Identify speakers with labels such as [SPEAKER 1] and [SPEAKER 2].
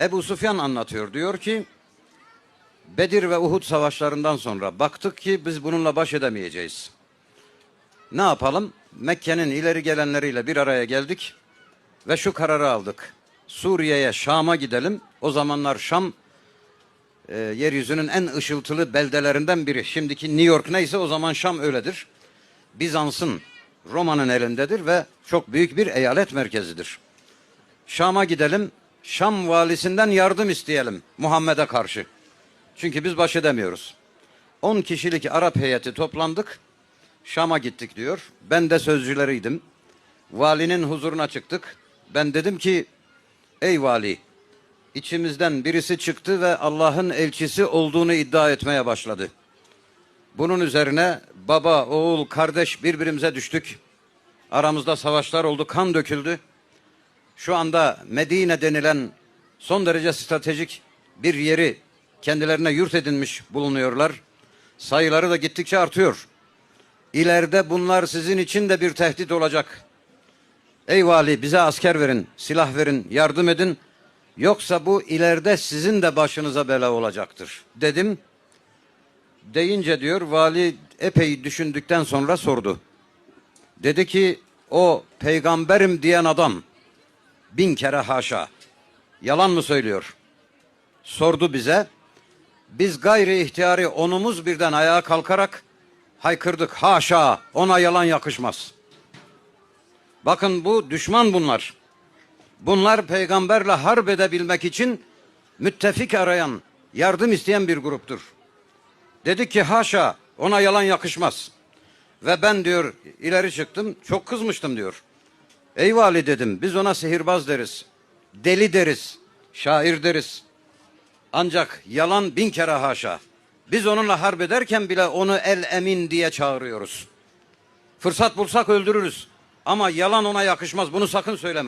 [SPEAKER 1] Ebu Sufyan anlatıyor. Diyor ki Bedir ve Uhud savaşlarından sonra baktık ki biz bununla baş edemeyeceğiz. Ne yapalım? Mekke'nin ileri gelenleriyle bir araya geldik ve şu kararı aldık. Suriye'ye, Şam'a gidelim. O zamanlar Şam e, yeryüzünün en ışıltılı beldelerinden biri. Şimdiki New York neyse o zaman Şam öyledir. Bizans'ın, Roma'nın elindedir ve çok büyük bir eyalet merkezidir. Şam'a gidelim, Şam valisinden yardım isteyelim Muhammed'e karşı. Çünkü biz baş edemiyoruz. 10 kişilik Arap heyeti toplandık. Şam'a gittik diyor. Ben de sözcüleriydim. Valinin huzuruna çıktık. Ben dedim ki ey vali içimizden birisi çıktı ve Allah'ın elçisi olduğunu iddia etmeye başladı. Bunun üzerine baba, oğul, kardeş birbirimize düştük. Aramızda savaşlar oldu, kan döküldü. Şu anda Medine denilen son derece stratejik bir yeri kendilerine yurt edinmiş bulunuyorlar. Sayıları da gittikçe artıyor. İleride bunlar sizin için de bir tehdit olacak. Ey vali bize asker verin, silah verin, yardım edin. Yoksa bu ileride sizin de başınıza bela olacaktır. Dedim. Deyince diyor vali epey düşündükten sonra sordu. Dedi ki o peygamberim diyen adam bin kere haşa. Yalan mı söylüyor? Sordu bize. Biz gayri ihtiyari onumuz birden ayağa kalkarak haykırdık. Haşa ona yalan yakışmaz. Bakın bu düşman bunlar. Bunlar peygamberle harp edebilmek için müttefik arayan, yardım isteyen bir gruptur. Dedi ki haşa ona yalan yakışmaz. Ve ben diyor ileri çıktım çok kızmıştım diyor. Ey vali dedim biz ona sihirbaz deriz. Deli deriz. Şair deriz. Ancak yalan bin kere haşa. Biz onunla harp ederken bile onu el emin diye çağırıyoruz. Fırsat bulsak öldürürüz. Ama yalan ona yakışmaz. Bunu sakın söyleme.